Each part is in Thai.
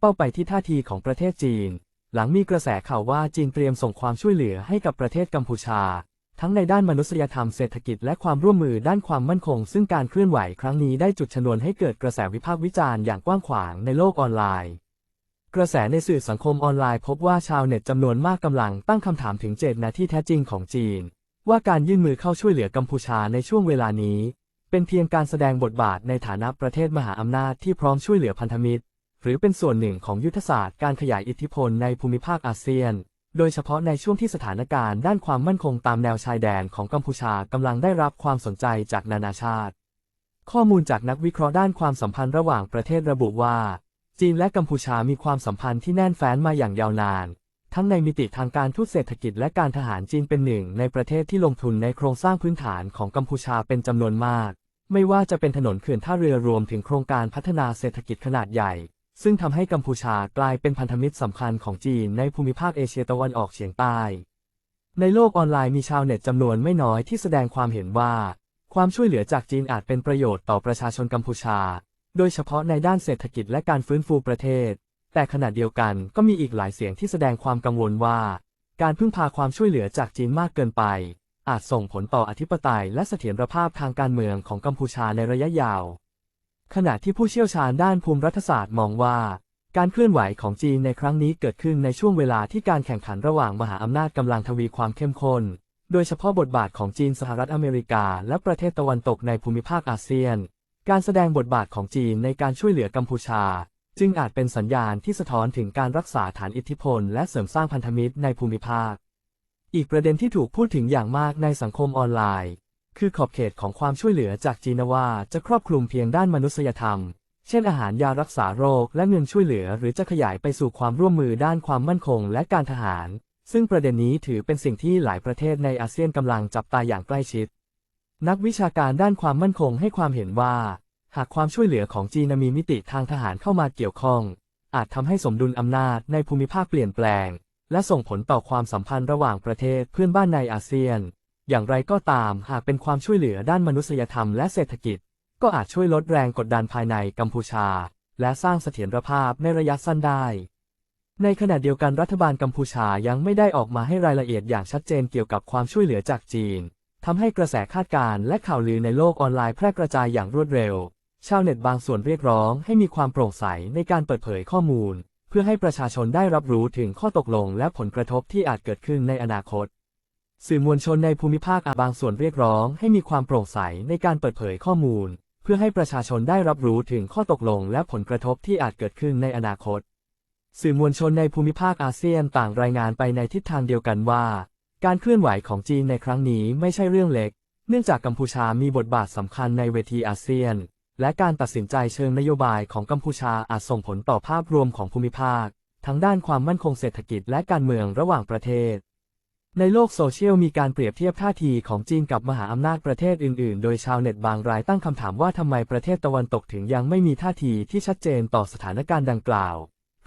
เป้าไปที่ท่าทีของประเทศจีน หลังมีกระแสข่าวว่าจีนเตรียมส่งความช่วยเหลือให้กับประเทศกัมพูชา ทั้งในด้านมนุษยธรรมเศรษฐกิจและความร่วมมือด้านความมั่นคง ซึ่งการเคลื่อนไหวครั้งนี้ได้จุดชนวนให้เกิดกระแสวิพากษ์วิจารณ์อย่างกว้างขวางในโลกออนไลน์ กระแสในสื่อสังคมออนไลน์พบว่าชาวเน็ตจำนวนมากกำลังตั้งคำถามถึงเจตนาที่แท้จริงของจีน ว่าการยื่นมือเข้าช่วยเหลือกัมพูชาในช่วงเวลานี้ เป็นเพียงการแสดงบทบาทในฐานะประเทศมหาอำนาจที่พร้อมช่วยเหลือพันธมิตร หรือเป็นส่วนหนึ่งของยุทธศาสตร์การขยายอิทธิพลในภูมิภาคอาเซียน โดยเฉพาะในช่วงที่สถานการณ์ด้านความมั่นคงตามแนวชายแดนของกัมพูชากำลังได้รับความสนใจจากนานาชาติ ข้อมูลจากนักวิเคราะห์ด้านความสัมพันธ์ระหว่างประเทศระบุว่า จีนและกัมพูชามีความสัมพันธ์ที่แน่นแฟ้นมาอย่างยาวนาน ทั้งในมิติทางการทูตเศรษฐกิจและการทหารจีนเป็นหนึ่ง ในประเทศที่ลงทุนในโครงสร้างพื้นฐานของกัมพูชาเป็นจำนวนมาก ไม่ว่าจะเป็นถนนเขื่อนท่าเรือรวมถึงโครงการพัฒนาเศรษฐกิจขนาดใหญ่ ซึ่งทำให้กัมพูชากลายเป็นพันธมิตรสำคัญของจีนในภูมิภาคเอเชียตะวันออกเฉียงใต้ ในโลกออนไลน์มีชาวเน็ตจำนวนไม่น้อยที่แสดงความเห็นว่า ความช่วยเหลือจากจีนอาจเป็นประโยชน์ต่อประชาชนกัมพูชา โดยเฉพาะในด้านเศรษฐกิจและการฟื้นฟูประเทศ แต่ขณะเดียวกันก็มีอีกหลายเสียงที่แสดงความกังวลว่า การพึ่งพาความช่วยเหลือจากจีนมากเกินไป อาจส่งผลต่ออธิปไตยและเสถียรภาพทางการเมืองของกัมพูชาในระยะยาว ขณะที่ผู้เชี่ยวชาญด้านภูมิรัฐศาสตร์มองว่า การเคลื่อนไหวของจีนในครั้งนี้เกิดขึ้นในช่วงเวลาที่การแข่งขันระหว่างมหาอำนาจกำลังทวีความเข้มข้น โดยเฉพาะบทบาทของจีนสหรัฐอเมริกา และประเทศตะวันตกในภูมิภาคอาเซียน การแสดงบทบาทของจีนในการช่วยเหลือกัมพูชา จึงอาจเป็นสัญญาณที่สะท้อนถึงการรักษาฐานอิทธิพล และเสริมสร้างพันธมิตรในภูมิภาค อีกประเด็นที่ถูกพูดถึงอย่างมากในสังคมออนไลน์ คือขอบเขตของความช่วยเหลือจากจีนวาจะครอบคลุมเพียงด้านมนุษยธรรม เช่นอาหารยารักษาโรคและเงินช่วยเหลือหรือจะขยายไปสู่ความร่วมมือด้านความมั่นคงและการทหาร ซึ่งประเด็นนี้ถือเป็นสิ่งที่หลายประเทศในอาเซียนกำลังจับตาอย่างใกล้ชิด นักวิชาการด้านความมั่นคงให้ความเห็นว่า หากความช่วยเหลือของจีนมีมิติทางทหารเข้ามาเกี่ยวข้อง อาจทำให้สมดุลอำนาจในภูมิภาคเปลี่ยนแปลง และส่งผลต่อความสัมพันธ์ระหว่างประเทศเพื่อนบ้านในอาเซียน อย่างไรก็ตามหากเป็นความช่วยเหลือด้านมนุษยธรรมและเศรษฐกิจ ก็อาจช่วยลดแรงกดดันภายในกัมพูชา และสร้างเสถียรภาพในระยะสั้นได้ ในขณะเดียวกันรัฐบาลกัมพูชายังไม่ได้ออกมาให้รายละเอียดอย่างชัดเจนเกี่ยวกับความช่วยเหลือจากจีนทำให้กระแสคาดการณ์และข่าวลือในโลกออนไลน์แพร่กระจายอย่างรวดเร็ว ชาวเน็ตบางส่วนเรียกร้องให้มีความโปร่งใสในการเปิดเผยข้อมูล เพื่อให้ประชาชนได้รับรู้ถึงข้อตกลงและผลกระทบที่อาจเกิดขึ้นในอนาคต สื่อมวลชนในภูมิภาคอาบางส่วนเรียกร้องให้มีความโปร่งใสในการเปิดเผยข้อมูล เพื่อให้ประชาชนได้รับรู้ถึงข้อตกลงและผลกระทบที่อาจเกิดขึ้นในอนาคต สื่อมวลชนในภูมิภาคอาเซียนต่างรายงานไปในทิศทางเดียวกันว่า การเคลื่อนไหวของจีนในครั้งนี้ไม่ใช่เรื่องเล็ก เนื่องจากกัมพูชามีบทบาทสำคัญในเวทีอาเซียน และการตัดสินใจเชิงนโยบายของกัมพูชาอาจส่งผลต่อภาพรวมของภูมิภาค ทั้งด้านความมั่นคงเศรษฐกิจและการเมืองระหว่างประเทศ ในโลกโซเชียลมีการเปรียบเทียบท่าทีของจีนกับมหาอำนาจประเทศอื่นๆ โดยชาวเน็ตบางรายตั้งคำถามว่าทำไมประเทศตะวันตกถึงยังไม่มีท่าทีที่ชัดเจนต่อสถานการณ์ดังกล่าว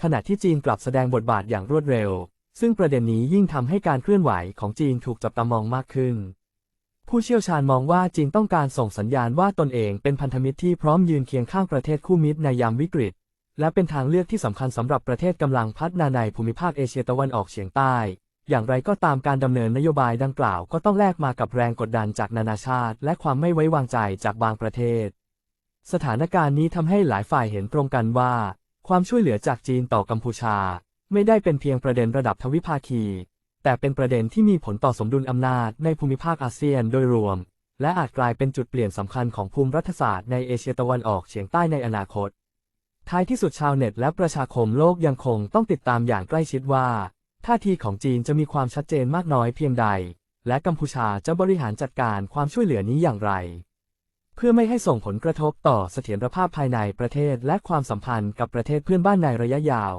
ขณะที่จีนกลับแสดงบทบาทอย่างรวดเร็ว ซึ่งประเด็นนี้ยิ่งทำให้การเคลื่อนไหวของจีนถูกจับตามองมากขึ้น ผู้เชี่ยวชาญมองว่าจีนต้องการส่งสัญญาณว่าตนเองเป็นพันธมิตรที่พร้อมยืนเคียงข้างประเทศคู่มิตรในยามวิกฤต และเป็นทางเลือกที่สำคัญสำหรับประเทศกำลังพัฒนาในภูมิภาคเอเชียตะวันออกเฉียงใต้ อย่างไรก็ตามการดำเนินนโยบายดังกล่าวก็ต้องแลกมากับแรงกดดันจากนานาชาติ และความไม่ไว้วางใจจากบางประเทศ สถานการณ์นี้ทำให้หลายฝ่ายเห็นตรงกันว่า ความช่วยเหลือจากจีนต่อกัมพูชา ไม่ได้เป็นเพียงประเด็นระดับทวิภาคี แต่เป็นประเด็นที่มีผลต่อสมดุลอำนาจในภูมิภาคอาเซียนโดยรวม และอาจกลายเป็นจุดเปลี่ยนสำคัญของภูมิรัฐศาสตร์ในเอเชียตะวันออกเฉียงใต้ในอนาคตท้ายที่สุดชาวเน็ตและประชาคมโลกยังคงต้องติดตามอย่างใกล้ชิดว่า ท่าทีของจีนจะมีความชัดเจนมากน้อยเพียงใด และกัมพูชาจะบริหารจัดการความช่วยเหลือนี้อย่างไร เพื่อไม่ให้ส่งผลกระทบต่อเสถียรภาพภายในประเทศและความสัมพันธ์กับประเทศเพื่อนบ้านในระยะยาว